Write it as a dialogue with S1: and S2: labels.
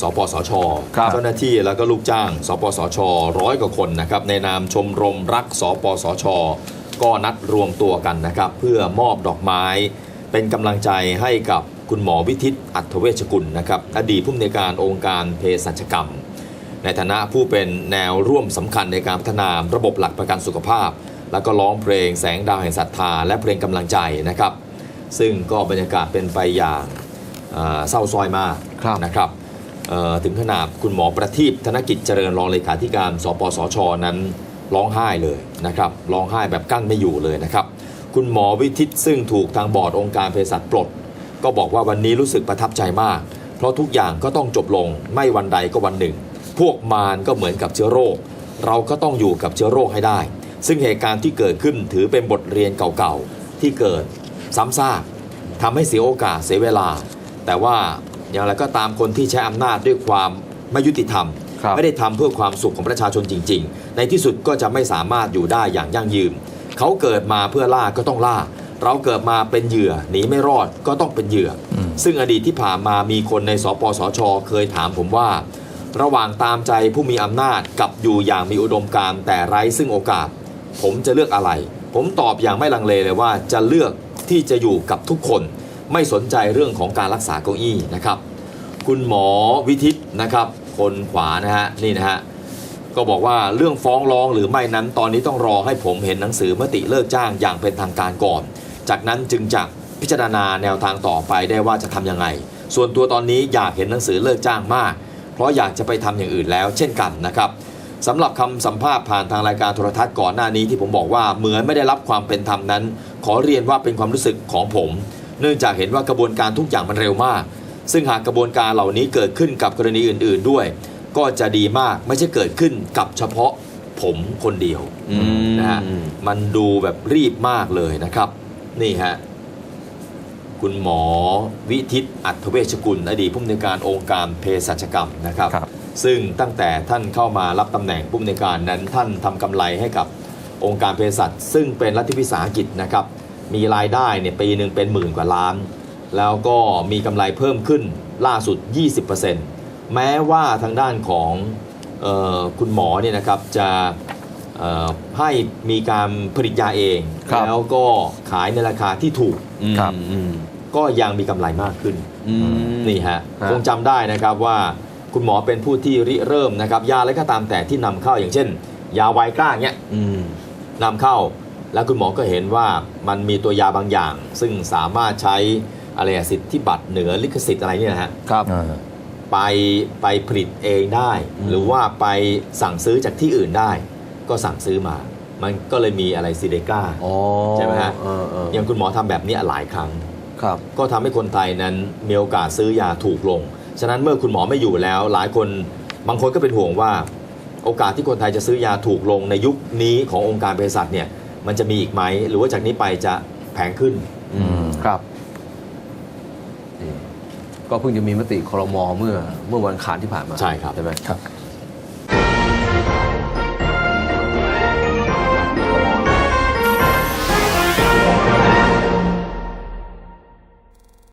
S1: สปสช
S2: ครับ
S1: เจ้าหน้าที่แล้วก็ลูกจ้าง สปสชร้อยกว่าคนนะครับในนามชมรมรักสปสช ก็นัดรวมตัวกันนะครับ เพื่อมอบดอกไม้ เป็นกำลังใจให้กับคุณหมอวิทิตอัธเวชกุลนะครับอดีตผู้อำนวยการองค์การเภสัชกรรม ในฐานะผู้เป็นแนวร่วมสำคัญในการพัฒนาระบบหลักประกันสุขภาพ แล้วก็ร้องเพลงแสงดาวแห่งศรัทธาและเพลงกำลังใจนะครับ ซึ่งก็บรรยากาศเป็นไปอย่างเอ่อเศร้าซอยมาก
S2: ครับ
S1: นะครับเอ่อ ถึงขนาดคุณหมอประทีปธนกิจเจริญรองเลขาธิการ สปสช นั้นร้องไห้เลยนะครับร้องไห้แบบกั้นไม่อยู่เลยนะครับ คุณหมอวิทิตซึ่งถูกทางบอร์ดองค์การเภสัชปลด ก็บอกว่าวันนี้รู้สึกประทับใจมาก เพราะทุกอย่างก็ต้องจบลงไม่วันใดก็วันหนึ่ง พวกมารก็เหมือนกับเชื้อโรค เราก็ต้องอยู่กับเชื้อโรคให้ได้ ซึ่งเหตุการณ์ที่เกิดขึ้นถือเป็นบทเรียนเก่าๆที่เกิดซ้ำซากทำให้เสียโอกาสเสียเวลา แต่ว่า อย่างไรก็ตามคนที่ใช้อำนาจด้วยความไม่ยุติธรรม
S2: ครับ
S1: ไม่ได้ทำเพื่อความสุขของประชาชนจริง ๆ ในที่สุดก็จะไม่สามารถอยู่ได้อย่างยั่งยืนเขาเกิดมาเพื่อล่าก็ต้องล่า เราเกิดมาเป็นเหยื่อหนีไม่รอดก็ต้องเป็นเหยื่ออซึ่งอดีตที่ผ่านมามีคนในสปสช เคยถามผมว่า ระหว่างตามใจผู้มีอำนาจกับอยู่อย่างมีอุดมการณ์แต่ไร้ซึ่งโอกาส ผมจะเลือกอะไร ผมตอบอย่างไม่ลังเลเลยว่าจะเลือกที่จะอยู่กับทุกคน ไม่สนใจเรื่องของการรักษาเก้าอี้นะครับ คุณหมอวิทิตนะครับคนขวานะฮะนี่นะฮะก็บอกว่าเรื่องฟ้องร้องหรือไม่นั้นตอนนี้ต้องรอให้ผมเห็นหนังสือมติเลิกจ้างอย่างเป็นทางการก่อน จากนั้นจึงจะพิจารณาแนวทางต่อไปได้ว่าจะทำยังไง ส่วนตัวตอนนี้อยากเห็นหนังสือเลิกจ้างมาก เพราะอยากจะไปทำอย่างอื่นแล้ว เช่นกันนะครับสำหรับคำสัมภาษณ์ผ่านทางรายการโทรทัศน์ก่อนหน้านี้ที่ผมบอกว่าเหมือนไม่ได้รับความเป็นธรรมนั้น ขอเรียนว่าเป็นความรู้สึกของผม เนื่องจากเห็นว่ากระบวนการทุกอย่างมันเร็วมาก ซึ่งหากกระบวนการเหล่านี้เกิดขึ้นกับกรณีอื่น ๆด้วย ก็จะดีมากไม่ใช่เกิดขึ้นกับเฉพาะผมคนเดียว
S2: อืม
S1: นะฮะมันดูแบบรีบมากเลยนะครับ นี่ฮะคุณหมอวิทิตอัธเวชกุล อดีตผู้อำนวยการองค์การเภสัชกรรมนะครับ
S2: ครับ
S1: ซึ่งตั้งแต่ท่านเข้ามารับตำแหน่งผู้อำนวยการนั้นท่านทำกำไรให้กับองค์การเภสัชซึ่งเป็นรัฐวิสาหกิจนะครับ มีรายได้เนี่ยปีหนึ่งเป็นหมื่นกว่าล้าน แล้วก็มีกำไรเพิ่มขึ้นล่าสุด 20%แม้ว่าทางด้านของเออคุณหมอเนี่ยนะครับจะเอ่อให้มีการผลิตยาเอง
S2: ครับ
S1: แล้วก็ขายในราคาที่ถูก
S2: ครับ
S3: อืม
S1: ก็ยังมีกำไรมากขึ้น
S3: อืม
S1: นี่ฮะ
S2: ฮะ
S1: คงจำได้นะครับว่าคุณหมอเป็นผู้ที่ริเริ่มนะครับ ยาอะไรก็ตามแต่ที่นำเข้าอย่างเช่น ยาไวกล้าเนี้ย
S3: อืม
S1: นำเข้า แล้วคุณหมอก็เห็นว่ามันมีตัวยาบางอย่าง ซึ่งสามารถใช้อะไรอะสิทธิบัตรเหนือลิขสิทธิ์อะไรเนี่ยนะฮะ
S3: ครับ
S1: ไปไปผลิตเองได้
S3: อืม
S1: หรือว่าไปสั่งซื้อจากที่อื่นได้ ก็สั่งซื้อมา มันก็เลยมีอะไรซิเดกา
S3: อ๋อ
S1: ใช่ไหมฮะ
S3: เออเออ
S1: อย่างคุณหมอทำแบบนี้หลายครั้ง
S3: ครับ
S1: ก็ทำให้คนไทยนั้นมีโอกาสซื้อยาถูกลง ฉะนั้นเมื่อคุณหมอไม่อยู่แล้ว หลายคนบางคนก็เป็นห่วงว่า โอกาสที่คนไทยจะซื้อยาถูกลงในยุคนี้ขององค์การเภสัชเนี่ย มันจะมีอีกไหม หรือว่าจากนี้ไปจะแพงขึ้น
S3: อืม
S2: ครับ
S3: ก็เพิ่งจะมีมติครมเมื่อเมื่อวันอังคารที่ผ่านมา
S1: ใช่ครับ
S3: ใช่ไหม
S2: ครับ